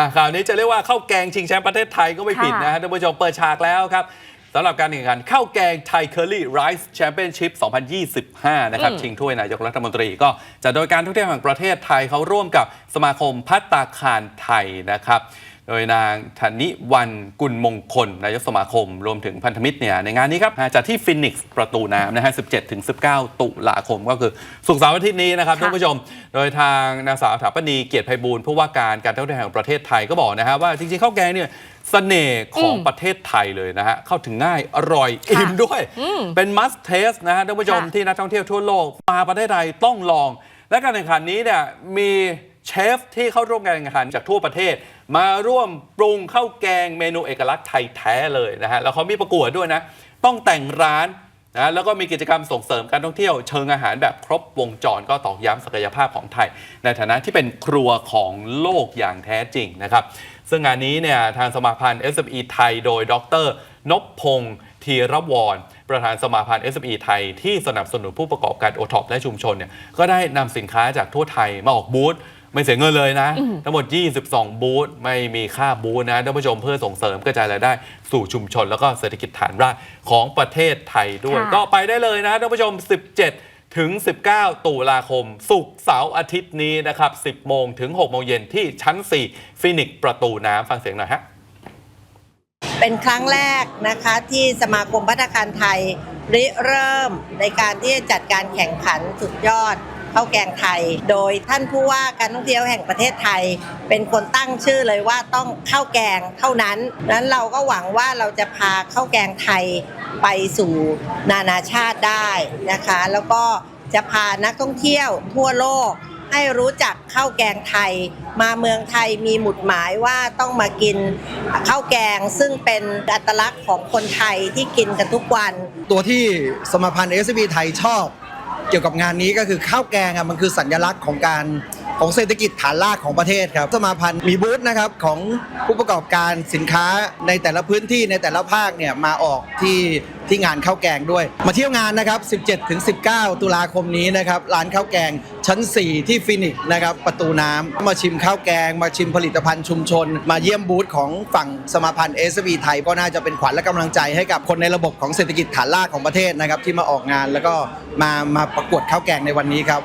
อะข่าวนี้จะเรียกว่าข้าวแกงชิงแชมป์ประเทศไทยก็ไม่ผิดนะฮะท่านผู้ชมเปิดฉากแล้วครับสำหรับการแข่งขันข้าวแกงไทยเคอรี่ไรซ์แชมเปี้ยนชิพ 2025 นะครับอืมชิงถ้วยนายกรัฐมนตรีก็จะโดยการท่องเที่ยวแห่งประเทศไทยเขาร่วมกับสมาคมพัตตาคารไทยนะครับ โดยนางธนิวันกุลมงคล นายกสมาคม รวมถึงพันธมิตรเนี่ยในงานนี้ครับจัดที่ฟินิกส์ประตูน้ำนะฮะ 17 ถึง 19 ตุลาคมก็คือสุกร์เสาร์อาทิตย์นี้นะครับค่ะท่านผู้ชม โดยทางนางสาวถาปณีเกียรติไพบูลย์ผู้ว่าการการท่องเที่ยวแห่งประเทศไทยก็บอกนะฮะว่าจริงๆข้าวแกงเนี่ยเสน่ห์ของอืมประเทศไทยเลยนะฮะ เข้าถึงง่ายอร่อยค่ะอิ่มด้วยอืมเป็น must taste นะฮะท่านผู้ชมค่ะที่นักท่องเที่ยวทั่วโลก มาประเทศไทยต้องลอง และการแข่งขันนี้เนี่ยมี เชฟที่เข้าร่วมการแข่งขันจากทั่วประเทศ มาร่วมปรุงข้าวแกงเมนูเอกลักษณ์ไทยแท้เลยนะฮะแล้วเขามีประกวดด้วยนะ ต้องแต่งร้านนะแล้วก็มีกิจกรรมส่งเสริมการท่องเที่ยวเชิงอาหารแบบครบวงจรก็ตอกย้ำศักยภาพของไทย ในฐานะที่เป็นครัวของโลกอย่างแท้จริงนะครับ ซึ่งงานนี้เนี่ยทางสมาพันธ์ SME ไทยโดยดรนพพงศ์ธีรวรประธานสมาพันธ์ SME ไทยที่สนับสนุนผู้ประกอบการโอท็อปและชุมชนเนี่ยก็ได้นำสินค้าจากทั่วไทยมาออกบูธ ไม่เสียเงินเลยนะ ทั้งหมด 22 บูธไม่มีค่าบูธนะท่านผู้ชมเพื่อส่งเสริมกระจายรายได้สู่ชุมชน แล้วก็เศรษฐกิจฐานรากของประเทศไทยด้วย ค่ะ ก็ไปได้เลยนะท่านผู้ชม 17 ถึง 19 ตุลาคมศุกร์เสาร์อาทิตย์นี้นะครับ 10 โมงถึง 6 โมงเย็นที่ชั้น 4 ฟินิกประตูน้ำฟังเสียงหน่อยฮะ เป็นครั้งแรกนะคะที่สมาคมพัฒนาคารไทยริเริ่มในการที่จะจัดการแข่งขันสุดยอด ข้าวแกงไทย โดยท่านผู้ว่าการท่องเที่ยวแห่งประเทศไทย เป็นคนตั้งชื่อเลยว่าต้องข้าวแกงเท่านั้น นั้นเราก็หวังว่าเราจะพาข้าวแกงไทยไปสู่นานาชาติได้นะคะ แล้วก็จะพานักท่องเที่ยวทั่วโลกให้รู้จักข้าวแกงไทย มาเมืองไทยมีหมุดหมายว่าต้องมากินข้าวแกงซึ่งเป็นอัตลักษณ์ของคนไทยที่กินกันทุกวัน ตัวที่สมาพันธ์ s อ b ไทยชอบ เกี่ยวกับงานนี้ก็คือข้าวแกงอะมันคือสัญลักษณ์ของการ ของเศรษฐกิจฐานรากของประเทศครับ สมาพันธ์มีบูธนะครับของผู้ประกอบการสินค้าในแต่ละพื้นที่ในแต่ละภาคเนี่ยมาออกที่ที่งานข้าวแกงด้วย มาเที่ยวงานนะครับ 17-19 ตุลาคมนี้นะครับ ร้านข้าวแกงชั้น 4 ที่ฟินิกส์นะครับ ประตูน้ำมาชิมข้าวแกง มาชิมผลิตภัณฑ์ชุมชน มาเยี่ยมบูธของฝั่งสมาพันธ์ s อ b ไทย ก็น่าจะเป็นขวัญและกำลังใจให้กับคนในระบบของเศรษฐกิจฐานรากของประเทศนะครับ ที่มาออกงานแล้วก็มามาประกวดข้าวแกงในวันนี้ครับ